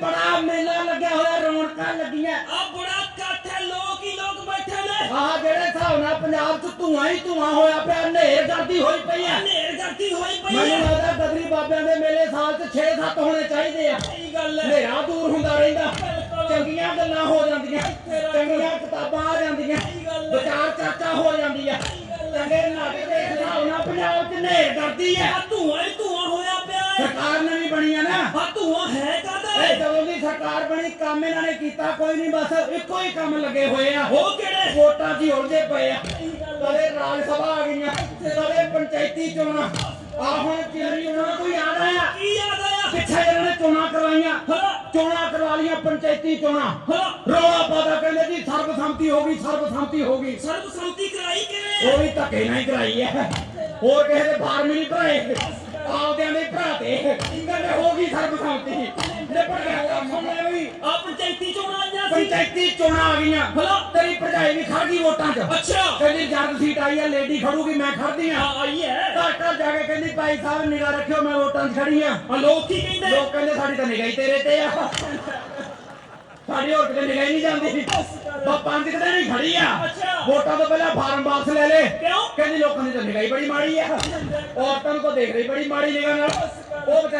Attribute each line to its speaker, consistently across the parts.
Speaker 1: ਬੜਾ ਮੇਲਾ ਲੱਗਿਆ ਹੋਇਆ ਰੌਣਕਾਂ ਲੱਗੀਆਂ।
Speaker 2: ਆ ਬੜਾ ਇਕੱਠ ਹੈ ਲੋਕ ਹੀ ਲੋਕ ਬੈਠੇ ਨੇ।
Speaker 1: ਆਹ ਜਿਹੜੇ ਹਿਸਾਬ ਨਾਲ ਪੰਜਾਬ 'ਚ ਧੂਆਂ ਹੀ ਧੂਆਂ ਹੋਇਆ ਪਿਆ ਹਨੇਰ ਗਰਦੀ ਹੋਈ ਪਈ ਆ।
Speaker 2: ਹਨੇਰ ਗਰਦੀ ਹੋਈ ਪਈ
Speaker 1: ਮੈਨੂੰ
Speaker 2: ਹੈ
Speaker 1: ਲੱਗਦਾ ਗਦਰੀ ਬਾਬਿਆਂ ਦੇ ਮੇਲੇ ਸਾਲ 'ਚ 6-7 ਹੋਣੇ ਚਾਹੀਦੇ ਆ।
Speaker 2: ਸਹੀ ਗੱਲ ਹੈ।
Speaker 1: ਹਨੇਰਾ ਦੂਰ ਹੁੰਦਾ ਰਹਿੰਦਾ। ਚੰਗੀਆਂ ਗੱਲਾਂ ਹੋ ਜਾਂਦੀਆਂ ਚੰਗੀਆਂ ਕਿਤਾਬਾਂ ਆ ਜਾਂਦੀਆਂ। ਵਿਚਾਰ ਕੀਤਾ ਕੋਈ ਨਹੀਂ ਬਸ ਇੱਕੋ ਹੀ ਕੰਮ ਲੱਗੇ ਹੋਏ ਆ।
Speaker 2: ਉਹ ਕਿਹੜੇ?
Speaker 1: ਵੋਟਾਂ 'ਚ ਹੀ ਉਲਝੇ ਪਏ ਆ। ਕਦੇ ਰਾਜ ਸਭਾ ਆ ਗਈਆਂ ਕਦੇ ਪੰਚਾਇਤੀ ਚੋਣਾਂ। ਆ ਹੁਣ ਕਿਹੜੀ ਉਹਨਾਂ ਕੋਈ ਯਾਦ ਆਇਆ?
Speaker 2: ਕੀ ਯਾਦ ਆਇਆ?
Speaker 1: ਪਿੱਛੇ ਇਹਨਾਂ ਨੇ ਚੋਣਾਂ ਕਰਵਾਈਆਂ।
Speaker 2: ਹਾਂ।
Speaker 1: ਚੋਣਾਂ ਕਰਵਾ ਲੀਆਂ ਪੰਚਾਇਤੀ ਚੋਣਾਂ।
Speaker 2: ਹਾਂ।
Speaker 1: ਰੌਲਾ ਪਾਦਾ ਕਹਿੰਦੇ ਜੀ ਸਰਬਸੰਮਤੀ ਹੋ ਗਈ ਸਰਬਸੰਮਤੀ ਹੋ ਗਈ।
Speaker 2: ਸਰਬਸੰਮਤੀ ਕਰਾਈ ਕਿਵੇਂ?
Speaker 1: ਉਹ ਵੀ ਧੱਕੇ ਨਾਲ ਹੀ ਕਰਾਈ ਹੈ ਹੋਰ ਕਿਸੇ ਦੇ ਫਾਰਮ ਨਹੀਂ ਭਰਾਏ। ਆਪਦਿਆਂ ਦੇ ਭਰਾ ਤੇ। ਕਹਿੰਦੇ ਹੋ ਗਈ ਸਰਬਸੰਮਤੀ। ਨਿਬੜ ਗਿਆ ਕੰਮ ਸੁਣਿਆ ਵੀ
Speaker 2: ਆ ਪੰਚਾਇਤੀ ਚੋਣਾਂ ਆਈਆਂ ਸੀ।
Speaker 1: ਪੰਚਾਇਤੀ ਚੋਣਾਂ ਆ ਗਈਆਂ।
Speaker 2: ਭਲਾ
Speaker 1: ਤੇਰੀ ਭਰਜਾਈ ਵੀ ਖੜ ਗਈ ਵੋਟਾਂ 'ਚ।
Speaker 2: ਅੱਛਾ।
Speaker 1: ਕਹਿੰਦੀ ਜਦ ਸੀਟ ਆਈ ਹੈ ਲੇਡੀ ਖੜੂਗੀ ਮੈਂ ਖੜਦੀ
Speaker 2: ਆ।
Speaker 1: ਆ
Speaker 2: ਆਈ ਹੈ।
Speaker 1: ਘਰ ਘਰ ਜਾ ਕੇ ਕਹਿੰਦੀ ਭਾਈ ਸਾਹਿਬ ਨਿਗਾਹ ਰੱਖਿਓ ਮੈਂ ਵੋਟਾਂ 'ਚ ਖੜੀ ਆ।
Speaker 2: ਆ ਲੋਕ ਕੀ ਕਹਿੰਦੇ?
Speaker 1: ਲੋਕ ਕਹਿੰਦੇ ਸਾਡੀ ਤਾਂ ਨਿਗਾਹ ਹੀ ਤੇਰੇ ਤੇ ਆ। ਸਾਡੀ ਹੋਰ ਕਿਤੇ ਨਿਗਾਹ ਹੀ ਨਹੀਂ ਜਾਂਦੀ। ਬਾ ਪੰਜ ਕਿਤੇ ਨਹੀਂ ਖੜੀ ਆ। ਵੋਟਾਂ ਤੋਂ ਪਹਿਲਾਂ ਫਾਰਮ ਵਾਪਸ ਲੈ ਲੈ।
Speaker 2: ਕਿਉਂ?
Speaker 1: ਕਹਿੰਦੀ ਲੋਕਾਂ ਦੀ ਤਾਂ ਨਿਗਾਹ ਹੀ ਬੜੀ ਮਾੜੀ ਆ। ਔਰਤਾਂ ਨੂੰ ਤਾਂ ਦੇਖ ਰਹੀ ਬੜੀ ਮਾੜੀ ਨਿਗਾਹ ਨਾਲ।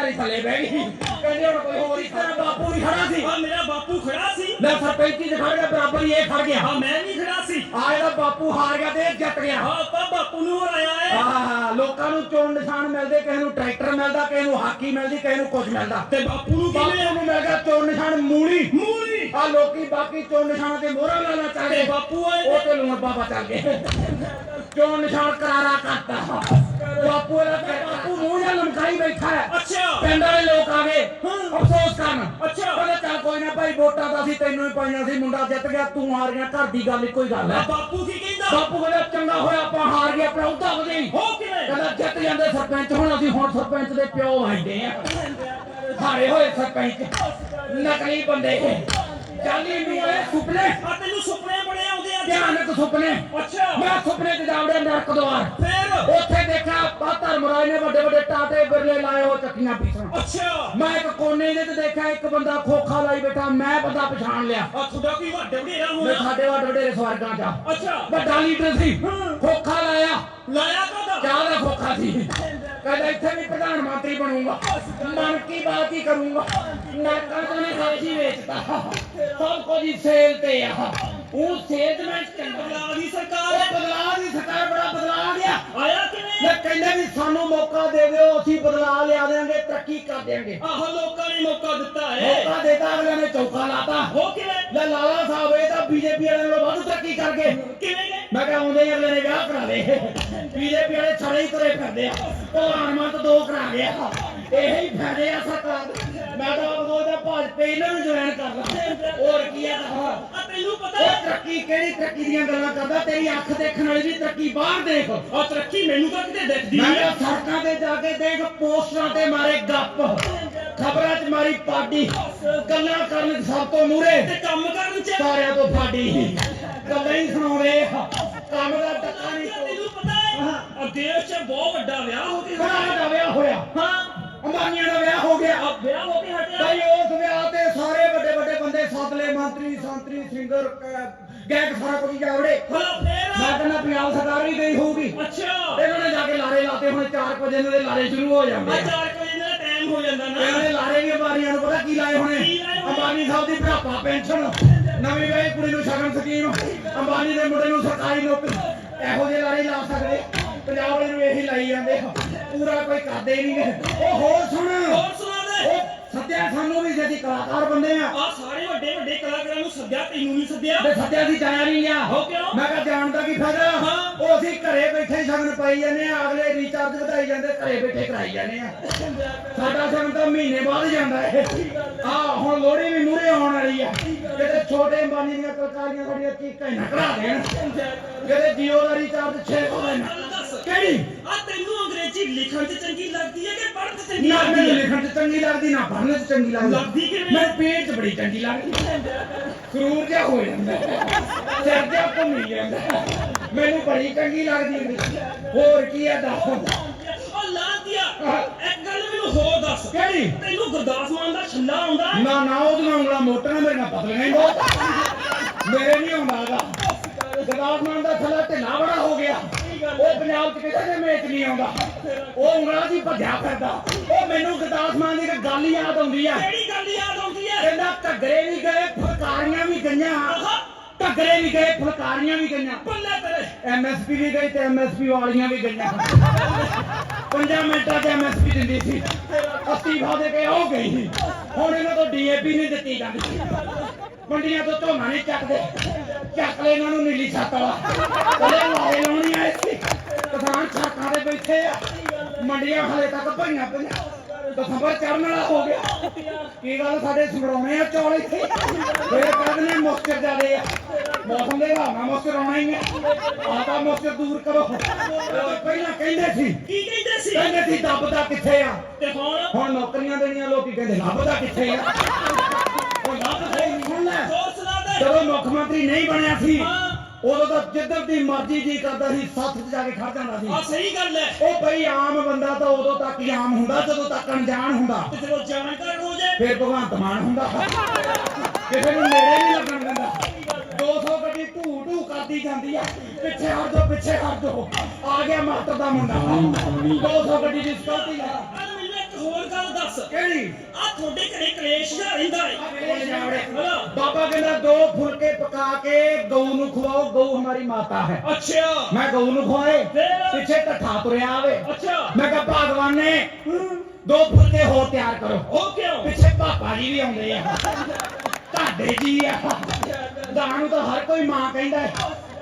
Speaker 1: ਵਿਚਾਰੀ ਥੱਲੇ ਬਹਿ ਗਈ। ਕਹਿੰਦੀ ਹੁਣ ਕੋਈ ਹੋਰ ਹੀ ਤੇਰਾ ਬਾਪੂ ਵੀ ਖੜਾ ਸੀ।
Speaker 2: ਆ ਮੇਰਾ ਬਾਪੂ ਖੜਾ ਸੀ।
Speaker 1: ਲੈ ਸਰਪੰਚੀ 'ਚ ਖੜ ਗਿਆ ਬਰਾਬਰ ਹੀ ਇਹ ਖੜ ਗਿਆ।
Speaker 2: ਆ ਮੈਂ ਵੀ ਖੜਾ ਸੀ।
Speaker 1: ਆ ਇਹਦਾ ਬਾਪੂ ਹਾਰ ਗਿਆ ਤੇ ਇਹ ਜਿੱਤ ਗਿਆ।
Speaker 2: ਆ ਤਾਂ ਬਾਪੂ ਨੂੰ ਹਰਾਇਆ ਹੈ।
Speaker 1: ਆਹ ਲੋਕਾਂ ਨੂੰ ਚੋਣ ਨਿਸ਼ਾਨ ਮਿਲਦੇ ਕਿਸੇ ਨੂੰ ਟਰੈਕਟਰ ਮਿਲਦਾ ਕਿਸੇ ਨੂੰ ਹਾਕੀ ਮਿਲਦੀ ਕਿਸੇ ਨੂੰ ਕੁਝ ਮਿਲਦਾ।
Speaker 2: ਤੇ ਬਾਪੂ ਨੂੰ
Speaker 1: ਬਾਪੂ
Speaker 2: ਕਿਵੇਂ
Speaker 1: ਨੂੰ ਮਿਲ ਗਿਆ ਚੋਣ ਨਿਸ਼ਾਨ ਮੂਲੀ।
Speaker 2: ਮੂਲੀ।
Speaker 1: ਆ ਲੋਕੀ ਬਾਕੀ ਚੋਣ ਨਿਸ਼ਾਨਾਂ ਤੇ ਮੋਹਰਾਂ ਲਾਣਾ ਚਾਹਦੇ
Speaker 2: ਬਾਪੂ ਆਏ
Speaker 1: ਉਹ ਤੇ ਲੂਣ ਬਾਬਾ ਚੱਲ ਗਏ। ਚੋਣ ਨਿਸ਼ਾਨ ਕਰਾਰਾ ਕਰਤਾ। ਬਾਪੂ ਦਾ ਮੂੰਹ ਨਾਲ ਲਮਕਾਈ ਬੈਠਾ ਹੈ।
Speaker 2: ਅੱਛਾ।
Speaker 1: ਪਿੰਡ ਵਾਲੇ ਲੋਕ ਆ ਗਏ। ਅਫਸੋਸ ਕਰਨ।
Speaker 2: ਅੱਛਾ।
Speaker 1: ਕਹਿੰਦੇ ਚੱਲ ਕੋਈ ਨਾ ਭਾਈ ਵੋਟਾਂ ਤਾਂ ਅਸੀਂ ਤੈਨੂੰ ਹੀ ਪਾਈਆਂ ਸੀ ਮੁੰਡਾ ਜਿੱਤ ਗਿਆ ਤੂੰ ਹਾਰ ਗਿਆ ਘਰ ਦੀ ਗੱਲ ਇੱਕੋ ਹੀ ਗੱਲ ਹੈ।
Speaker 2: ਬਾਪੂ ਕੀ ਕਹਿੰਦਾ?
Speaker 1: ਬਾਪੂ ਕਹਿੰਦਾ ਚੰਗਾ ਹੋਇਆ ਆਪਾਂ ਹਾਰ ਗਏ ਆਪਣਾ ਉਹਦਾ ਵਧੇ
Speaker 2: ਹੋ ਕਿਵੇਂ?
Speaker 1: ਕਹਿੰਦਾ ਜਿੱਤ ਜਾਂਦੇ ਸਰਪੰਚ ਹੁਣ ਅਸੀਂ ਹੁਣ ਸਰਪੰਚ ਦੇ ਪਿਓ ਆਈਦੇ ਆ। ਹਾਰੇ ਹੋਏ ਸਰਪੰਚ। ਨਕਲੀ ਬੰਦੇ ਜਾਲੀ ਮੂਲੇ ਸੁਪਨੇ
Speaker 2: ਆ ਤੈਨੂੰ ਸੁਪਨੇ ਬੜੇ
Speaker 1: ਭਿਆਨਕ ਸੁਪਨੇ।
Speaker 2: ਅੱਛਾ।
Speaker 1: ਮੈਂ ਸੁਪਨੇ ਚ ਜਾਵੜਿਆ ਨਰਕ ਦਵਾਰ।
Speaker 2: ਫੇਰ?
Speaker 1: ਉੱਥੇ ਦੇਖਿਆ ਬਾਤਰ ਮਰਾਜ ਨੇ ਵੱਡੇ ਵੱਡੇ ਟਾਟੇ ਬਿਰਲੇ ਲਾਏ ਹੋ ਚੱਕੀਆਂ ਪਿੱਛੋਂ।
Speaker 2: ਅੱਛਾ।
Speaker 1: ਮੈਂ ਇੱਕ ਕੋਨੇ ਦੇ ਤੇ ਦੇਖਿਆ ਇੱਕ ਬੰਦਾ ਖੋਖਾ ਲਾਈ ਬੈਠਾ ਮੈਂ ਬੰਦਾ ਪਛਾਣ ਲਿਆ।
Speaker 2: ਆ ਤੁਹਾਡਾ ਕੀ ਵੱਡੇ ਵਡੇਰਾ
Speaker 1: ਮੈਂ
Speaker 2: ਹੋਇਆ
Speaker 1: ਸਾਡੇ ਵੱਡੇ ਵੱਡੇ ਸਵਰਗਾਂ ਚ।
Speaker 2: ਅੱਛਾ।
Speaker 1: ਵੱਡਾ ਲੀਡਰ ਸੀ। ਖੋਖਾ ਲਾਇਆ।
Speaker 2: ਲਾਇਆ ਕਾਦਾ
Speaker 1: ਚਾਹ ਦਾ ਖੋਖਾ ਸੀ। ਕਹਿੰਦਾ ਇੱਥੇ ਵੀ ਪ੍ਰਧਾਨ ਮੰਤਰੀ ਬਣੂੰਗਾ। ਮਨ ਕੀ ਬਾਤ ਹੀ ਕਰੂੰਗਾ। ਨਾਕਾਂ ਤੋਂ ਨੇ ਦੇਸ਼ ਹੀ ਵੇਚਦਾ। ਸਭ ਕੁਝ ਸੇਲ ਤੇ ਆ। ਉਹ ਸੇਲਮੈਨ ਚੰਗਾ
Speaker 2: ਬਦਲਾਅ ਦੀ ਸਰਕਾਰ ਹੈ।
Speaker 1: ਬਦਲਾਅ ਦੀ ਸਰਕਾਰ ਬੜਾ ਬਦਲਾਅ ਆ ਗਿਆ
Speaker 2: ਆਇਆ ਕਿਵੇਂ?
Speaker 1: ਮੈਂ ਕਹਿੰਦੇ ਵੀ ਸਾਨੂੰ ਮੌਕਾ ਦੇ ਦਿਓ ਅਸੀਂ ਬਦਲਾਅ ਲਿਆ ਦੇਾਂਗੇ ਤਰੱਕੀ ਕਰ ਦੇਾਂਗੇ
Speaker 2: ਆਹ ਲੋਕਾਂ ਨੇ ਮੌਕਾ ਦਿੱਤਾ ਹੈ।
Speaker 1: ਮੌਕਾ ਦੇਤਾ ਅਗਲੇ ਨੇ ਚੌਕਾ ਲਾਤਾ।
Speaker 2: ਹੋ ਕਿਵੇਂ?
Speaker 1: ਲੈ ਲਾਲਾ ਸਾਹਿਬ ਇਹ ਤਾਂ ਬੀਜੇਪੀ ਵਾਲਿਆਂ ਨਾਲੋਂ ਵੱਧ ਤਰੱਕੀ ਕਰ ਗਏ
Speaker 2: ਕਿਵੇਂ ਗਏ
Speaker 1: ਮੈਂ ਕਿਹਾ ਆਉਂਦੇ ਹੀ ਅਗਲੇ ਨੇ ਵਿਆਹ ਕਰਾ ਲਏ। ਬੀਜੇਪੀ ਵਾਲੇ ਛੜੇ ਹੀ ਤੁਰੇ ਫਿਰਦੇ ਆ। ਭਗਵਾਨ ਮਾਨ ਤਾਂ ਦੋ ਕਰਾ ਗਿਆ ਇਹੀ ਫਾਇਦੇ ਆ ਸਰਕਾਰ। ਮੈਂ ਤਾਂ ਆਪ ਸੋਚਦਾ ਭਾਜਪਾ ਇਹਨਾਂ ਨੂੰ ਜੁਆਇਨ ਕਰ ਲਾ। ਹੋਰ ਕੀ ਆ ਕਹਾ
Speaker 2: ਆ ਤੈਨੂੰ ਪਤਾ
Speaker 1: ਉਹ
Speaker 2: ਹੈ
Speaker 1: ਤਰੱਕੀ ਕਿਹੜੀ ਤਰੱਕੀ ਦੀਆਂ ਗੱਲਾਂ ਕਰਦਾ? ਤੇਰੀ ਅੱਖ ਦੇਖਣ ਵਾਲੀ ਵੀ ਤਰੱਕੀ ਬਾਹਰ ਦੇਖ।
Speaker 2: ਆ ਤਰੱਕੀ ਮੈਨੂੰ ਤਾਂ ਕਿਤੇ ਦਿਖਦੀ
Speaker 1: ਮੈਂ
Speaker 2: ਨਹੀਂ।
Speaker 1: ਕਿਹਾ ਸੜਕਾਂ ਤੇ ਜਾ ਕੇ ਦੇਖ ਪੋਸਟਰਾਂ ਤੇ ਮਾਰੇ ਗੱਪ। ਖਬਰਾਂ 'ਚ ਮਾਰੀ ਪਾਡੀ। ਗੱਲਾਂ ਕਰਨ 'ਚ ਸਭ ਤੋਂ ਮੂਰੇ
Speaker 2: ਤੇ ਕੰਮ ਕਰਨ ਚ?
Speaker 1: ਸਾਰਿਆਂ ਤੋਂ ਫਾਡੀ ਗੱਲਾਂ ਹੀ ਸੁਣਾਉਂਦੇ ਆ। ਕੰਮ ਦਾ ਟੱਕਾ ਨਹੀਂ ਕੋਈ।
Speaker 2: ਤੈਨੂੰ ਪਤਾ ਹੈ ਆ ਦੇਸ਼ 'ਚ ਬਹੁਤ ਵੱਡਾ ਵਿਆਹ ਹੋ ਗਿਆ।
Speaker 1: ਬੜਾ ਦਾ ਵਿਆਹ ਹੋਇਆ।
Speaker 2: ਹਾਂ।
Speaker 1: ਅੰਬਾਨੀਆਂ ਦਾ ਵਿਆਹ ਹੋ ਗਿਆ।
Speaker 2: ਆ ਵਿਆਹ ਹੋ ਕੇ ਹਟਿਆ।
Speaker 1: ਭਾਈ ਉਸ ਵਿਆਹ ਤੇ ਸਾਰੇ ਵੱਡੇ ਵੱਡੇ ਬੰਦੇ ਸਤਲੇ ਮੰਤਰੀ ਸੰਤਰੀ ਸਿੰਗਰ ਗਾਇਕ ਸਾਰਾ ਕੁਝ
Speaker 2: ਹਲਾ ਫੇਰ।
Speaker 1: ਮੈਂ ਕਹਿੰਦਾ ਪੰਜਾਬ ਸਰਕਾਰ ਵੀ ਗਈ ਹੋਊਗੀ।
Speaker 2: ਅੱਛਾ।
Speaker 1: ਇਹਨਾਂ ਨੇ ਜਾ ਕੇ ਲਾਰੇ ਲਾਤੇ ਹੁਣ 4 ਵਜੇ ਇਹਨਾਂ ਦੇ ਲਾਰੇ ਸ਼ੁਰੂ ਹੋ ਜਾਂਦੇ
Speaker 2: ਆ।
Speaker 1: ਆ
Speaker 2: ਚਾਰ ਕੁ ਵਜੇ ਦਾ ਟਾਈਮ ਹੋ ਜਾਂਦਾ
Speaker 1: ਇਹਨਾਂ
Speaker 2: ਨਾ
Speaker 1: ਦੇ ਲਾਰੇ ਵੀ ਅੰਬਾਨੀਆਂ ਨੂੰ ਪਤਾ ਕੀ ਲਾਏ ਹੋਣੇ? ਅੰਬਾਨੀ ਸਾਹਿਬ ਦੀ ਭਰਾਪਾ ਪੈਨਸ਼ਨ ਨਵੀਂ ਵਿਆਹੀ ਕੁੜੀ ਨੂੰ ਸ਼ਗਨ ਸਕੀਮ ਅੰਬਾਨੀ ਦੇ ਮੁੰਡੇ ਨੂੰ ਸਰਕਾਰੀ ਨੌਕਰੀ। ਇਹੋ ਜਿਹੇ ਲਾਰੇ ਲਾ ਸਕਦੇ। ਪੰਜਾਬ ਵਾਲੇ ਨੂੰ ਇਹੀ ਲਾਈ ਜਾਂਦੇ। ਪੂਰਾ ਕੋਈ ਕਰਦੇ ਨਹੀਂ। ਉਹ ਹੋਰ ਸੁਣ।
Speaker 2: ਹੋਰ ਸੁਣਾ ਦੇ
Speaker 1: ਉਹ ਸੱਦਿਆ ਸਾਨੂੰ ਵੀ ਜਿਹੜੀ ਕਲਾਕਾਰ ਬੰਦੇ ਆ।
Speaker 2: ਆ ਸਾਰੇ ਵੱਡੇ ਵੱਡੇ ਕਲਾਕਾਰਾਂ ਨੂੰ ਸੱਦਿਆ ਤੈਨੂੰ ਨਹੀਂ ਸੱਦਿਆ।
Speaker 1: ਤੇ ਸੱਦਿਆ ਦੀ ਜਾਇਆ ਨਹੀਂ ਲਿਆ।
Speaker 2: ਹੋ ਕਿਉਂ?
Speaker 1: ਮੈਂ ਕਿਹਾ ਜਾਣ ਦਾ ਕੀ ਫਾਇਦਾ?
Speaker 2: ਹਾਂ।
Speaker 1: ਉਹ ਅਸੀਂ ਘਰੇ ਬੈਠੇ ਸ਼ਗਨ ਪਾਈ ਜਾਂਦੇ ਆ ਅਗਲੇ ਰੀਚਾਰਜ ਵਧਾਈ ਜਾਂਦੇ ਘਰੇ ਬੈਠੇ ਕਰਾਈ ਜਾਂਦੇ ਆ। ਸਾਡਾ ਸ਼ਗਨ ਤਾਂ ਮਹੀਨੇ ਬਾਅਦ ਜਾਂਦਾ ਹੈ। ਆ ਹੁਣ ਲੋਹੜੀ ਵੀ ਮੂਰੇ ਆਉਣ ਵਾਲੀ ਆ। ਜਿਹੜੇ ਛੋਟੇ ਅੰਬਾਨੀ ਦੀਆਂ ਕਲਕਾਰੀਆਂ ਸਾਡੀਆਂ ਚੀਕਾਂ ਹੀ ਨਕਰਾ ਦੇਣ। ਜਿਹੜੇ ਜੀਓ ਦਾ ਰੀਚਾਰਜ 6 ਹੋ।
Speaker 2: ਗੱਲ
Speaker 1: ਦੇਣ
Speaker 2: ਦੱਸ।
Speaker 1: ਕਿਹੜੀ?
Speaker 2: ਆ ਤੈਨੂੰ ਅੰਗਰੇਜ਼ੀ ਲਿਖਣ 'ਚ ਚੰਗੀ ਲੱਗਦੀ ਹੈ ਕਿ ਪੜ੍ਹਨ 'ਚ ਚੰਗੀ
Speaker 1: ਨਾ
Speaker 2: ਲੱਗਦੀ
Speaker 1: ਮੈਨੂੰ
Speaker 2: ਹੈ?
Speaker 1: ਲਿਖਣ ਚ ਚੰਗੀ ਲੱਗਦੀ ਨਾ ਪੜ੍ਹਨ ਚ ਚੰਗੀ ਲੱਗਦੀ।
Speaker 2: ਲੱਗਦੀ ਕਿਵੇਂ?
Speaker 1: ਮੈਂ ਪੇਟ ਚ ਬੜੀ ਚੰਗੀ ਲੱਗਦੀ। ਸਰੂਰ ਜਿਹਾ ਹੋ ਜਾਂਦਾ। ਸਿਰ ਜਿਹਾ ਘੁੰਮੀ ਜਾਂਦਾ। ਮੈਨੂੰ ਬੜੀ ਚੰਗੀ ਲੱਗਦੀ। ਅੰਗਰੇਜ਼ੀ। ਹੋਰ ਕੀ ਆ ਦੱਸ।
Speaker 2: ਉਹ ਲਾ ਦਿਆ ਇੱਕ ਗੱਲ ਮੈਨੂੰ ਹੋਰ ਦੱਸ।
Speaker 1: ਕਿਹੜੀ?
Speaker 2: ਤੈਨੂੰ ਗੁਰਦਾਸ ਮਾਨ ਦਾ ਛੱਲਾ ਆਉਂਦਾ ਹੈ?
Speaker 1: ਨਾ ਨਾ ਉਹਦੀਆਂ ਉਂਗਲਾਂ ਮੋਟੀਆਂ ਮੇਰੀਆਂ ਪਤਲੀਆਂ ਹੀ ਬਹੁਤ। ਮੇਰੇ ਨਹੀਂ ਆਉਂਦਾ ਗਾ ਗਦਾਸ ਮਾਨ ਦਾ ਥੱਲਾ ਢਿੱਲਾ ਬੜਾ ਹੋ ਗਿਆ। ਉਹ ਪੰਜਾਬ ਚ ਕਿਤੇ ਨੇ ਮੇਚ ਨਹੀਂ ਆਉਂਦਾ। ਉਹ ਉਂਗਲਾਂ ਦੀ ਭੱਜਿਆ ਫਿਰਦਾ। ਉਹ ਮੈਨੂੰ ਗਦਾਸ ਮਾਨ ਦੀ ਇੱਕ ਗੱਲ ਯਾਦ ਆਉਂਦੀ ਆ।
Speaker 2: ਕਿਹੜੀ ਗੱਲ ਯਾਦ ਆਉਂਦੀ ਹੈ
Speaker 1: ਕਹਿੰਦਾ ਘੱਗਰੇ ਵੀ ਗਏ ਫੁਲਕਾਰੀਆਂ ਵੀ ਗਈਆਂ। ਘੱਗਰੇ ਵੀ ਗਏ ਫੁਲਕਾਰੀਆਂ ਵੀ ਗਈਆਂ।
Speaker 2: ਬੱਲੇ ਤੇਰੇ
Speaker 1: ਐਮਐਸਪੀ ਵੀ ਗਈ ਤੇ ਐਮਐਸਪੀ ਵਾਲੀਆਂ ਵੀ ਗਈਆਂ। ਪੰਜਾਂ ਮਿੰਟਾਂ 'ਚ ਐਮਐਸਪੀ ਦਿੰਦੀ ਸੀ। ਅਸਤੀਫਾ ਦੇ ਕੇ ਉਹ ਗਈ ਸੀ। ਹੁਣ ਇਹਨਾਂ ਤੋਂ ਡੀਏਪੀ ਨਹੀਂ ਦਿੱਤੀ ਜਾਂਦੀ। ਮੰਡੀਆਂ ਤੋਂ ਝੋਨਾ ਨਹੀਂ ਚੱਕਦੇ। ਚੱਕ ਲੈ ਇਹਨਾਂ ਨੂੰ ਨੀਲੀ ਛੱਤ ਵਾਲਾ। ਉਹਦੇ ਲਾਏ ਲਾਉਣੀ ਆਏ ਸੀ ਕਿਸਾਨ ਛਾਕਾਂ ਦੇ ਬੈਠੇ ਆ। ਮੰਡੀਆਂ ਹਲੇ ਤੱਕ ਭਰੀਆਂ ਪਈਆਂ। ਦਸੰਬਰ ਚੜਨ ਵਾਲਾ ਹੋ ਗਿਆ। ਕੀ ਗੱਲ ਸਾਡੇ ਸਮਰਾਉਣੇ ਆ ਚੌਲ ਇੱਥੇ? ਮੇਰੇ ਕਹਿੰਦੇ ਨੇ ਮੋਸਟਰ ਜਾਦੇ ਆ। ਮੌਸਮ ਦੇ ਨਾਲ ਮੋਸਟਰ ਆਉਣਾ ਹੀ ਹੈ। ਆਦਾ ਮੋਸਟਰ ਦੂਰ ਕਰੋ। ਪਹਿਲਾਂ ਕਹਿੰਦੇ ਸੀ
Speaker 2: ਕੀ ਕਹਿੰਦੇ ਸੀ?
Speaker 1: ਕਹਿੰਦੇ ਸੀ ਦੱਬਦਾ ਕਿੱਥੇ ਆ?
Speaker 2: ਤੇ ਹੁਣ?
Speaker 1: ਹੁਣ ਨੌਕਰੀਆਂ ਦੇਣੀਆਂ ਲੋਕੀ ਕਹਿੰਦੇ ਲੱਭਦਾ ਕਿੱਥੇ ਆ? ਉਹ ਲੱਭ ਸਹੀ ਸੁਣ ਲੈ ਜਦੋਂ ਮੁੱਖ ਮੰਤਰੀ ਨਹੀਂ ਬਣਿਆ ਸੀ ਉਦੋਂ ਤਾਂ ਜਿੱਧਰ ਦੀ ਮਰਜ਼ੀ ਜੀ ਕਰਦਾ ਸੀ ਸੱਥ 'ਚ ਜਾ ਕੇ ਖੜ ਜਾਂਦਾ ਸੀ।
Speaker 2: ਆ ਸਹੀ ਗੱਲ ਹੈ।
Speaker 1: ਉਹ ਬਈ ਆਮ ਬੰਦਾ ਤਾਂ ਉਦੋਂ ਤੱਕ ਹੀ ਆਮ ਹੁੰਦਾ ਜਦੋਂ ਤੱਕ ਅਣਜਾਣ ਹੁੰਦਾ।
Speaker 2: ਤੇ ਜਦੋਂ ਜਾਣਕਾਰ ਹੋ ਜਾਏ।
Speaker 1: ਫਿਰ ਭਗਵੰਤ ਮਾਨ ਹੁੰਦਾ ਕਿਸੇ ਨੂੰ ਨੇੜੇ ਨਹੀਂ ਲੱਗਣ ਦਿੰਦਾ 200 ਗੱਡੀ ਢੂ ਢੂ ਕਰਦੀ ਜਾਂਦੀ ਆ। ਪਿੱਛੇ ਹਟ ਜਾਓ ਪਿੱਛੇ ਹਟ ਜਾਓ। ਆ ਗਿਆ ਮਾਸਟਰ ਦਾ ਮੁੰਡਾ। 200 ਗੱਡੀ ਦੀ ਸਕਿਉਰਟੀ ਲਾ
Speaker 2: ਆ ਮੈਨੂੰ ਇੱਕ ਹੋਰ ਗੱਲ ਦੱਸ।
Speaker 1: ਕਿਹੜੀ?
Speaker 2: ਆ ਤੁਹਾਡੇ ਘਰੇ ਕਲੇਸ਼ ਦਾ ਰਹਿੰਦਾ ਹੈ।
Speaker 1: ਬਾਬਾ ਕਹਿੰਦਾ ਦੋ ਫੁਲਕੇ ਪਕਾ ਕੇ ਗਊ ਨੂੰ ਖਵਾਓ ਗਊ ਹਮਾਰੀ ਮਾਤਾ ਹੈ।
Speaker 2: ਅੱਛਾ।
Speaker 1: ਮੈਂ ਗਊ ਨੂੰ ਖਵਾਏ? ਪਿੱਛੇ ਟੱਠਾ ਤੁਰਿਆ ਆਵੇ।
Speaker 2: ਅੱਛਾ।
Speaker 1: ਮੈਂ ਕਿਹਾ ਭਗਵਾਨ ਨੇ ਦੋ ਫੁਲਕੇ ਹੋਰ ਤਿਆਰ ਕਰੋ।
Speaker 2: ਉਹ ਕਿਉਂ?
Speaker 1: ਪਿੱਛੇ ਪਾਪਾ ਜੀ ਵੀ ਆਉਂਦੇ ਆ। ਤੁਹਾਡੇ ਜੀ ਆ। ਗਾਂ ਨੂੰ ਤਾਂ ਹਰ ਕੋਈ ਮਾਂ ਕਹਿੰਦਾ ਹੈ।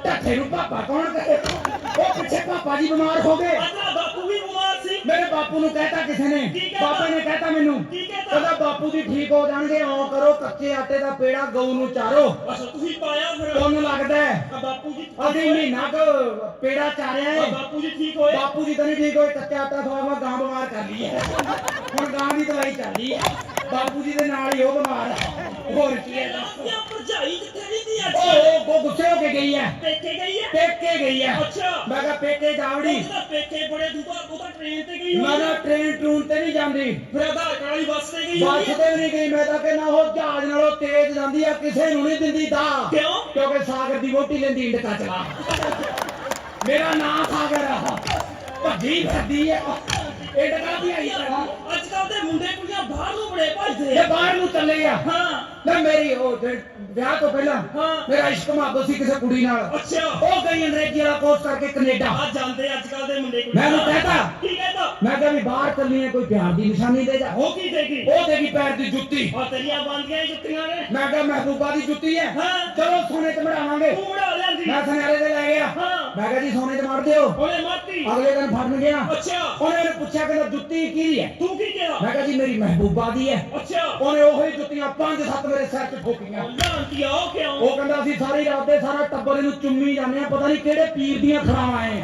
Speaker 1: ਢੱਠੇ ਨੂੰ ਪਾਪਾ ਕੌਣ ਕਹੇ? ਉਹ ਪਿੱਛੇ ਪਾਪਾ ਜੀ ਬਿਮਾਰ ਹੋ ਗਏ।
Speaker 2: ਬਾਪੂ ਵੀ ਬਿਮਾਰ ਸੀ।
Speaker 1: ਮੇਰੇ ਬਾਪੂ ਨੂੰ ਕਹਿਤਾ ਕਿਸੇ ਨੇ? ਬਾਬੇ ਨੇ ਕਹਿਤਾ ਮੈਨੂੰ? ਕਹਿੰਦਾ ਬਾਪੂ ਜੀ ਠੀਕ ਹੋ ਜਾਣਗੇ ਆਉ ਕਰੋ ਕੱਚੇ ਆਟੇ ਦਾ ਪੇੜਾ ਗਊ ਨੂੰ ਚਾਰੋ।
Speaker 2: ਅੱਛਾ ਤੁਸੀਂ ਪਾਇਆ ਫਿਰ?
Speaker 1: ਤੁਹਾਨੂੰ ਲੱਗਦਾ ਹੈ।
Speaker 2: ਬਾਪੂ ਜੀ
Speaker 1: ਅਸੀਂ ਮਹੀਨਾ ਕੁ ਪੇੜਾ ਚਾਰਿਆ ਹੈ।
Speaker 2: ਬਾਪੂ ਜੀ ਠੀਕ ਹੋਏ?
Speaker 1: ਬਾਪੂ ਜੀ ਤਾਂ ਨਹੀਂ ਠੀਕ ਹੋਏ ਕੱਚਾ ਆਟਾ ਖਵਾਵਾ ਗਾਂ ਬਿਮਾਰ ਕਰ ਲਈ ਹੈ। ਹੁਣ ਗਾਂ ਦੀ ਦਵਾਈ ਚੱਲਦੀ ਹੈ। ਬਾਪੂ ਜੀ ਦੇ ਨਾਲ ਹੀ ਉਹ ਬਿਮਾਰ ਹੈ ਹੋਰ ਕੀ ਹੈ ਦੱਸ?
Speaker 2: ਆਪਣੀ ਭਰਜਾਈ ਕਿੱਥੇ ਰਹਿੰਦੀ ਅੱਜ?
Speaker 1: ਉਹ ਉਹ ਗੁੱਸੇ ਹੋ ਕੇ ਗਈ ਹੈ
Speaker 2: ਪੇਕੇ ਗਈ ਹੈ
Speaker 1: ਪੇਕੇ ਗਈ ਹੈ
Speaker 2: ਅੱਛਾ।
Speaker 1: ਮੈਂ ਕਿਹਾ ਪੇਕੇ ਜਾਵੜੀ।
Speaker 2: ਉਹਦਾ ਪੇਕੇ ਬੜੇ ਦੂਬਾ ਉਹ ਤਾਂ ਟ੍ਰੇਨ ਤੇ ਗਈ
Speaker 1: ਮੈਂ
Speaker 2: ਹੋਈ
Speaker 1: ਟ੍ਰੇਨ ਟੂਨ ਤੇ ਨਹੀਂ ਜਾਂਦੀ।
Speaker 2: ਫਿਰ ਆਧਾਰ ਕਾਰਡ ਵਾਲੀ ਬੱਸ ਤੇ ਗਈ
Speaker 1: ਬੱਸ
Speaker 2: ਹੋਈ
Speaker 1: ਤੇ। ਵੀ ਨਹੀਂ ਗਈ ਮੈਂ ਤਾਂ ਕਹਿੰਦਾ ਉਹ ਜਹਾਜ਼ ਨਾਲੋਂ ਤੇਜ਼ ਜਾਂਦੀ ਆ ਕਿਸੇ ਨੂੰ ਨਹੀਂ ਦਿੰਦੀ ਦਾ।
Speaker 2: ਕਿਉਂ?
Speaker 1: ਕਿਉਂਕਿ ਸਾਗਰ ਦੀ ਵੋਟੀ ਲੈਂਦੀ ਇੰਡਕਾ ਚਲਾ ਮੇਰਾ ਨਾਂ ਸਾਗਰ ਆ। ਭੱਜੀ ਫਿਰਦੀ ਆ। ਇੰਡਕਾ ਦੀ ਆਈ ਤਰਾ
Speaker 2: ਅੱਜ ਕੱਲ ਦੇ ਮੁੰਡੇ ਬੜੇ ਭੱਜਦੇ
Speaker 1: ਇਹ ਬਾਹਰ ਨੂੰ ਚੱਲੇ ਆ।
Speaker 2: ਹਾਂ।
Speaker 1: ਲੈ ਮੇਰੀ ਉਹ ਜਿਹੜੇ ਵਿਆਹ ਤੋਂ ਪਹਿਲਾਂ
Speaker 2: ਹਾਂ।
Speaker 1: ਮੇਰਾ ਇਸ਼ਕ ਮੁਹੱਬਤ ਸੀ ਕਿਸੇ ਕੁੜੀ ਨਾਲ।
Speaker 2: ਅੱਛਾ।
Speaker 1: ਉਹ ਗਈ ਅੰਗਰੇਜ਼ੀ ਵਾਲਾ ਕੋਰਸ ਕਰਕੇ ਕੈਨੇਡਾ।
Speaker 2: ਆ ਜਾਂਦੇ ਅੱਜ ਕੱਲ ਦੇ ਮੁੰਡੇ
Speaker 1: ਮੈਂ
Speaker 2: ਕੁੜੀਆਂ
Speaker 1: ਉਹਨੂੰ ਕਹਿਤਾ
Speaker 2: ਕੀ ਕਹਿੰਦਾ
Speaker 1: ਮੈਂ ਕਿਹਾ ਵੀ ਬਾਹਰ ਚੱਲੀਏ ਕੋਈ ਪਿਆਰ ਦੀ ਨਿਸ਼ਾਨੀ ਦੇ ਜਾ।
Speaker 2: ਉਹ ਕੀ ਦੇਗੀ
Speaker 1: ਉਹ ਦੇਗੀ ਪੈਰ ਦੀ ਜੁੱਤੀ।
Speaker 2: ਆ ਤੇਰੀਆਂ ਬੰਦੀਆਂ ਜੁੱਤੀਆਂ ਨੇ?
Speaker 1: ਮੈਂ ਕਿਹਾ ਮਹਿਬੂਬਾ ਦੀ ਜੁੱਤੀ ਹੈ।
Speaker 2: ਹਾਂ।
Speaker 1: ਚਲੋ ਸੋਨੇ ਤੇ ਮੜਾਵਾਂਗੇ।
Speaker 2: ਤੂੰ ਬਣਾ ਲੈਂਦੀ।
Speaker 1: ਮੈਂ ਸੁਨਿਆਰੇ ਤੇ ਲੈ ਗਿਆ।
Speaker 2: ਹਾਂ।
Speaker 1: ਮੈਂ ਕਿਹਾ ਜੀ ਸੋਨੇ ਤੇ ਮੜ ਦਿਓ
Speaker 2: ਉਹਨੇ ਮਾਤੀ
Speaker 1: ਅਗਲੇ ਦਿਨ ਫੜਨ ਗਿਆ।
Speaker 2: ਅੱਛਾ।
Speaker 1: ਉਹਨੇ ਮੈਨੂੰ ਪੁੱਛਿਆ ਕਿ ਜੁੱਤੀ ਕੀ ਹੈ?
Speaker 2: ਤੂੰ ਕੀ ਕਿਹਾ
Speaker 1: ਮੈਂ ਕਿਹਾ ਜੀ ਮੇਰੀ ਮਹਿਬੂਬਾ ਦੀ ਹੈ।
Speaker 2: ਅੱਛਾ।
Speaker 1: ਉਹਨੇ ਉਹੀ ਜੁੱਤੀਆਂ ਪੰਜ ਸੱਤ ਮੇਰੇ ਸਿਰ 'ਚ ਠੋਕੀਆਂ
Speaker 2: ਲਾਂਤੀ ਆਓ ਕਿਉਂ?
Speaker 1: ਉਹ ਕਹਿੰਦਾ ਅਸੀਂ ਸਾਰੀ ਰਾਤ ਦੇ ਸਾਰਾ ਟੱਬਰ ਇਹਨੂੰ ਚੁੰਮੀ ਜਾਂਦੇ ਆ ਪਤਾ ਨਹੀਂ ਕਿਹੜੇ ਪੀਰ ਦੀਆਂ ਖੜਾਵਾਂ ਐ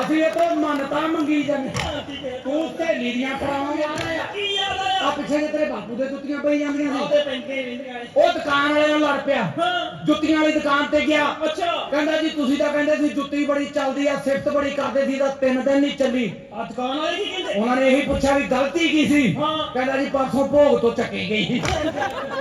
Speaker 1: ਅਸੀਂ ਇਹ ਤੋਂ ਮੰਨਤਾ ਮੰਗੀ ਜਾਂਦੇ ਤੂੰ ਸਹੇਲੀ ਦੀਆਂ ਖੜਾਵਾਂ ਜਾਂਦੇ ਆ
Speaker 2: ਕੀ ਯਾਦ
Speaker 1: ਆ
Speaker 2: ਆਇਆ
Speaker 1: ਪਿੱਛੇ ਜੇ ਤੇਰੇ ਬਾਪੂ ਦੇ ਜੁੱਤੀਆਂ ਪਈ ਜਾਂਦੀਆਂ ਸੀ।
Speaker 2: ਉਹਦੇ ਪੈਂਕੇ ਰਹਿੰਦੀਆਂ ਨੇ।
Speaker 1: ਉਹ ਦੁਕਾਨ ਵਾਲੇ ਨਾਲ ਲੜ ਪਿਆ।
Speaker 2: ਹਾਂ।
Speaker 1: ਜੁੱਤੀਆਂ ਵਾਲੀ ਦੁਕਾਨ ਤੇ ਗਿਆ।
Speaker 2: ਅੱਛਾ।
Speaker 1: ਕਹਿੰਦਾ ਜੀ ਤੁਸੀਂ ਤਾਂ ਕਹਿੰਦੇ ਸੀ ਜੁੱਤੀ ਬੜੀ ਚੱਲਦੀ ਆ ਸਿਫਤ ਬੜੀ ਕਰਦੇ ਸੀ ਤਾਂ ਤਿੰਨ ਦਿਨ ਨਹੀਂ ਚੱਲੀ।
Speaker 2: ਆ ਦੁਕਾਨ ਵਾਲੇ ਕੀ ਕਹਿੰਦੇ?
Speaker 1: ਉਹਨਾਂ ਨੇ ਇਹੀ ਪੁੱਛਿਆ ਵੀ ਗਲਤੀ ਕੀ ਸੀ?
Speaker 2: ਹਾਂ।
Speaker 1: ਕਹਿੰਦਾ ਜੀ ਪਰਸੋਂ ਭੋਗ ਤੋਂ ਚੱਕੀ ਗਈ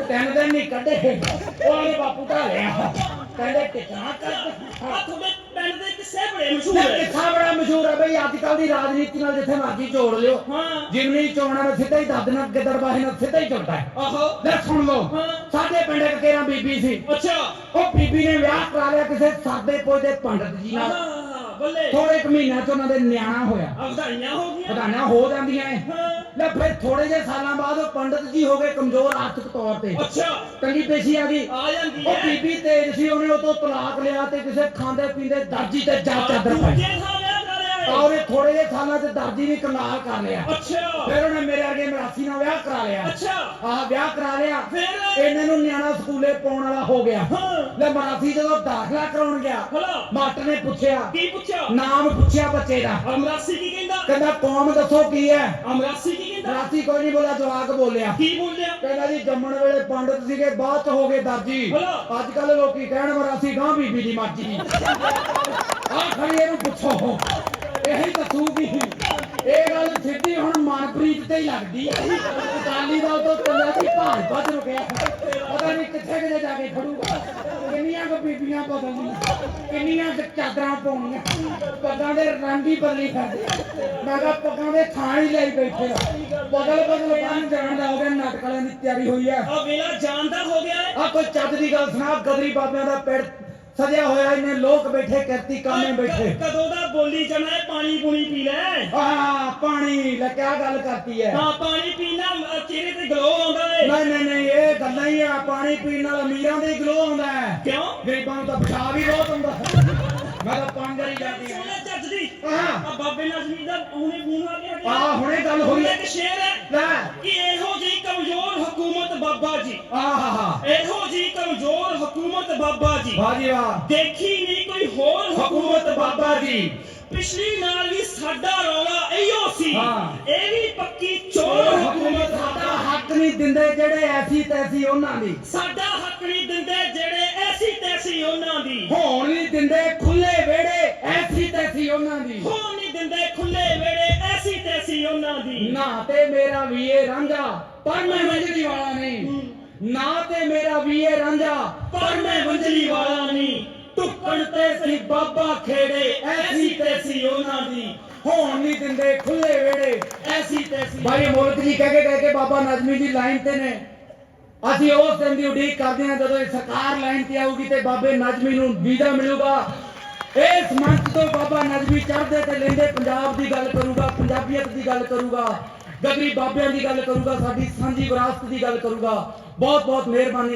Speaker 1: ਤਿੰਨ ਦਿਨ ਨਹੀਂ ਕੱਢੇ। ਉਹਨੇ ਬਾਪੂ ਢਾਲਿਆ ਕਹਿੰਦੇ ਟਿਕਣਾ ਕਰ
Speaker 2: ਆ ਤੁਹਾਡੇ ਪਿੰਡ ਦੇ ਕਿੱਸੇ ਬੜੇ ਮਸ਼ਹੂਰ ਹੈ।
Speaker 1: ਕਿੱਥਾ ਬੜਾ ਮਸ਼ਹੂਰ ਹੈ ਬਈ ਅੱਜ ਕੱਲ ਦੀ ਰਾਜਨੀਤੀ ਨਾਲ ਜਿੱਥੇ ਮਰਜ਼ੀ ਜੋੜ ਲਿਓ।
Speaker 2: ਹਾਂ।
Speaker 1: ਜਿਮਨੀ ਚੋਣਾਂ ਨਾਲ ਸਿੱਧਾ ਹੀ ਦੱਦ ਨਾਲ ਗਿੱਦੜਬਾਹੀ ਨਾਲ ਸਿੱਧਾ ਹੀ ਜੁੜਦਾ ਹੈ।
Speaker 2: ਆਹੋ।
Speaker 1: ਲੈ ਸੁਣ ਲਓ। ਸਾਡੇ ਪਿੰਡ ਇੱਕ ਕੇਰਾਂ ਬੀਬੀ ਸੀ?
Speaker 2: ਅੱਛਾ।
Speaker 1: ਉਹ ਬੀਬੀ ਨੇ ਵਿਆਹ ਕਰਾ ਲਿਆ ਕਿਸੇ ਸਾਦੇ ਪੁੱਜਦੇ ਪੰਡਤ ਜੀ ਨਾਲ।
Speaker 2: ਬੱਲੇ
Speaker 1: ਥੋੜੇ ਕੁ ਮਹੀਨਿਆਂ ਚ ਉਹਨਾਂ ਦੇ ਨਿਆਣਾ ਹੋਇਆ।
Speaker 2: ਅਵਧਾਈਆਂ ਹੋ ਗਈਆਂ।
Speaker 1: ਵਧਾਣਾ ਹੋ ਜਾਂਦੀਆਂ ਐ। ਲੈ ਫਿਰ ਥੋੜੇ ਜਿਹੇ ਸਾਲਾਂ ਬਾਅਦ ਉਹ ਪੰਡਤ ਜੀ ਹੋ ਗਏ ਕਮਜ਼ੋਰ ਆਰਥਿਕ ਤੌਰ ਤੇ।
Speaker 2: ਅੱਛਾ।
Speaker 1: ਤੰਗੀ ਪੇਸ਼ੀ ਆ ਗਈ।
Speaker 2: ਆ ਜਾਂਦੀ
Speaker 1: ਉਹ ਬੀਬੀ ਤੇਜ ਸੀ ਉਹਨੇ ਉਹ ਤੋਂ ਤਲਾਕ ਲਿਆ ਤੇ ਕਿਸੇ ਖਾਂਦੇ ਪੀਂਦੇ ਦਰਜੀ ਤੇ ਜਾ ਚਾਦਰ ਪਾਈ। ਤਾਂ ਉਹਨੇ ਥੋੜੇ ਜਿਹੇ ਸਾਲਾਂ ਚ ਦਰਜੀ ਵੀ ਕਨਾਲ ਕਰ ਲਿਆ।
Speaker 2: ਅੱਛਾ।
Speaker 1: ਫਿਰ ਉਹਨੇ ਮੇਰੇ ਅੱਗੇ ਮਰਾਸੀ ਨਾਲ ਵਿਆਹ ਕਰਾ ਲਿਆ।
Speaker 2: ਅੱਛਾ।
Speaker 1: ਆਹ ਵਿਆਹ ਕਰਾ ਲਿਆ।
Speaker 2: ਫਿਰ?
Speaker 1: ਇਹਨਾਂ ਨੂੰ ਨਿਆਣਾ ਸਕੂਲੇ ਪਾਉਣ ਵਾਲਾ ਹੋ ਗਿਆ।
Speaker 2: ਹਾਂ।
Speaker 1: ਲੈ ਮਰਾਸੀ ਜਦੋਂ ਦਾਖਲਾ ਕਰਾਉਣ ਗਿਆ ਮਾਸਟਰ ਨੇ ਪੁੱਛਿਆ।
Speaker 2: ਕੀ ਪੁੱਛਿਆ?
Speaker 1: ਨਾਮ ਪੁੱਛਿਆ ਬੱਚੇ ਦਾ।
Speaker 2: ਅਮਰਾਸੀ ਕੀ ਕਹਿੰਦਾ?
Speaker 1: ਕਹਿੰਦਾ ਕੌਮ ਦੱਸੋ ਕੀ ਹੈ?
Speaker 2: ਅਮਰਾਸੀ ਕੀ ਕਹਿੰਦਾ?
Speaker 1: ਰਾਤੀ ਕੋਈ ਨਹੀਂ ਬੋਲਿਆ ਜਵਾਕ ਬੋਲਿਆ।
Speaker 2: ਕੀ ਬੋਲਿਆ?
Speaker 1: ਕਹਿੰਦਾ ਜੀ ਜੰਮਣ ਵੇਲੇ ਪੰਡਤ ਸੀਗੇ ਬਾਅਦ ਚ ਹੋ ਗਏ ਦਰਜੀ। ਅੱਜ ਕੱਲ ਲੋਕੀ ਕਹਿਣ ਮਰਾਸੀ ਗਾਂ ਬੀਬੀ ਦੀ ਮਰਜ਼ੀ ਆ ਖੜੀ ਇਹਨੂੰ ਪੁੱਛੋ। ਇਹੀ ਦੱਸੂਗੀ ਇਹ ਗੱਲ ਸਿੱਧੀ ਹੁਣ ਮਨਪ੍ਰੀਤ ਤੇ ਹੀ ਲੱਗਦੀ। ਅਕਾਲੀ ਦਲ ਤੋਂ ਚੱਲਿਆ ਸੀ ਭਾਜਪਾ ਚ ਰੁਕਿਆ। ਪਤਾ ਨਹੀਂ ਕਿੱਥੇ ਕਿਤੇ ਜਾ ਕੇ ਖੜੂਗਾ। ਕਿੰਨੀਆਂ ਕੁ ਬੀਬੀਆਂ ਬਦਲਦੀਆਂ ਕਿੰਨੀਆਂ ਕੁ ਚਾਦਰਾਂ ਪਾਉਣੀਆਂ। ਪੱਗਾਂ ਦੇ ਰੰਗ ਹੀ ਬਦਲੀ ਫਿਰਦੇ ਮੈਂ ਕਿਹਾ ਪੱਗਾਂ ਦੇ ਥਾਂ ਹੀ ਲਈ ਬੈਠੇ ਆ। ਬਦਲ ਬਦਲ ਬਣ ਜਾਣ ਦਾ ਹੋ ਗਿਆ ਨਾਟਕ ਵਾਲਿਆਂ ਦੀ ਤਿਆਰੀ ਹੋਈ ਆ।
Speaker 2: ਆ ਵੇਲਾ ਜਾਣਦਾ ਹੋ ਗਿਆ
Speaker 1: ਆ ਕੋਈ ਚੱਜ ਦੀ ਗੱਲ ਸੁਣਾ ਗਦਰੀ ਬਾਬਿਆਂ ਦਾ ਪਿੰਡ ਸਜਿਆ ਹੋਇਆ ਇਹਨੇ ਲੋਕ ਬੈਠੇ ਕਿਰਤੀ ਕਾਮੇ ਬੈਠੇ।
Speaker 2: ਕਦੋਂ ਦਾ ਬੋਲੀ ਜਾਣਾ ਹੈ? ਪਾਣੀ ਪੂਣੀ ਪੀ ਲੈ।
Speaker 1: ਆ ਪਾਣੀ ਲੈ ਕਿਆ ਗੱਲ ਕਰਤੀ ਹੈ।
Speaker 2: ਹਾਂ ਪਾਣੀ ਪੀਣਾ ਚਿਹਰੇ ਤੇ ਗਲੋ ਆਉਂਦਾ ਏ।
Speaker 1: ਨਹੀਂ ਨਹੀਂ ਨਹੀਂ ਇਹ ਗੱਲਾਂ ਹੀ ਆ। ਪਾਣੀ ਪੀਣ ਨਾਲ ਅਮੀਰਾਂ ਦੇ ਗਲੋ ਆਉਂਦਾ ਹੈ।
Speaker 2: ਕਿਉਂ?
Speaker 1: ਗਰੀਬਾਂ ਨੂੰ ਤਾਂ ਪਿਸ਼ਾਬ ਹੀ ਬਹੁਤ ਹੁੰਦਾ। ਮੈਂ ਤਾਂ ਪੰਜ ਵਾਰੀ ਜਾਂਦੀ ਆ
Speaker 2: ਸੋਹਣਾ ਜੱਜ ਦੀ।
Speaker 1: ਹਾਂ।
Speaker 2: ਆ ਬਾਬੇ ਨਾਜ਼ਮੀ ਦਾ ਹੁਣੇ ਫੋਨ ਆ ਗਿਆ।
Speaker 1: ਆ ਹੁਣੇ ਗੱਲ ਹੋਈ।
Speaker 2: ਇੱਕ ਸ਼ੇਰ ਬਾਬਾ ਜੀ।
Speaker 1: ਵਾਹ ਜੀ ਵਾਹ।
Speaker 2: ਦੇਖੀ ਨਹੀਂ ਕੋਈ ਹੋਰ
Speaker 1: ਹਕੂਮਤ ਬਾਬਾ ਜੀ।
Speaker 2: ਪਿਛਲੀ ਨਾਲ ਵੀ ਸਾਡਾ ਰੌਲਾ ਇਹੋ ਸੀ। ਇਹ ਵੀ ਪੱਕੀ ਚੋਰ ਹਕੂਮਤ
Speaker 1: ਸਾਡਾ ਹੱਕ ਨਹੀਂ ਦਿੰਦੇ ਜਿਹੜੇ ਐਸੀ ਤੈਸੀ ਉਹਨਾਂ ਦੀ।
Speaker 2: ਸਾਡਾ ਹੱਕ ਨਹੀਂ ਦਿੰਦੇ ਜਿਹੜੇ ਐਸੀ ਤੈਸੀ ਉਹਨਾਂ ਦੀ।
Speaker 1: ਹੋਣ ਨਹੀਂ ਦਿੰਦੇ ਖੁੱਲੇ ਵਿਹੜੇ ਐਸੀ ਤੈਸੀ ਉਹਨਾਂ ਦੀ।
Speaker 2: ਹੋਣ ਨਹੀਂ ਦਿੰਦੇ ਖੁੱਲੇ ਵੇੜੇ ਐਸੀ ਤੈਸੀ ਉਹਨਾਂ ਦੀ।
Speaker 1: ਨਾ ਤੇ ਮੇਰਾ ਵੀ ਇਹ ਰਾਂਝਾ ਪਰ ਮੈਂ ਮੰਜਲੀ ਵਾਲਾ ਨਹੀਂ। ਨਾ ਤੇ ਮੇਰਾ ਵੀ ਰਾਂਝਾ,
Speaker 2: ਪਰ ਮੈਂ ਵੰਜਲੀ ਵਾਲਾ ਨਹੀਂ।
Speaker 1: ਟੁੱਕਣ ਤੇ ਸੀ ਬਾਬਾ ਖੇੜੇ, ਐਸੀ ਤੈਸੀ ਉਹਨਾਂ ਦੀ। ਹੋਣ ਨਹੀਂ ਦਿੰਦੇ ਖੁੱਲੇ ਵਿਹੜੇ,
Speaker 2: ਐਸੀ ਤੈਸੀ
Speaker 1: ਭਾਈ ਮੋਲਕ ਜੀ ਕਹਿ ਕੇ ਕਹਿ ਕੇ ਬਾਬਾ ਨਜ਼ਮੀ ਜੀ ਲਾਈਨ ਤੇ ਨੇ। ਅਸੀਂ ਉਸ ਦਿਨ ਦੀ ਉਡੀਕ ਕਰਦੇ ਹਾਂ ਜਦੋਂ ਇਹ ਸਰਕਾਰ ਲਾਈਨ ਤੇ ਆਊਗੀ ਤੇ ਬਾਬੇ ਨਜ਼ਮੀ ਨੂੰ ਵੀਜ਼ਾ ਮਿਲੂਗਾ। ਇਸ ਮੰਚ ਤੋਂ ਬਾਬਾ ਨਜ਼ਮੀ ਚੜ੍ਹਦੇ ਤੇ ਲੈਂਦੇ ਪੰਜਾਬ ਦੀ ਗੱਲ ਕਰੂਗਾ, ਪੰਜਾਬੀਅਤ ਦੀ ਗੱਲ ਕਰੂਗਾ, ਗਗਰੀ ਬਾਬਿਆਂ ਦੀ ਗੱਲ ਕਰੂਗਾ, ਸਾਡੀ ਸਾਂਝੀ ਵਿਰਾਸਤ ਦੀ ਗੱਲ ਕਰੂਗਾ। ਬਹੁਤ ਬਹੁਤ ਮਿਹਰਬਾਨੀ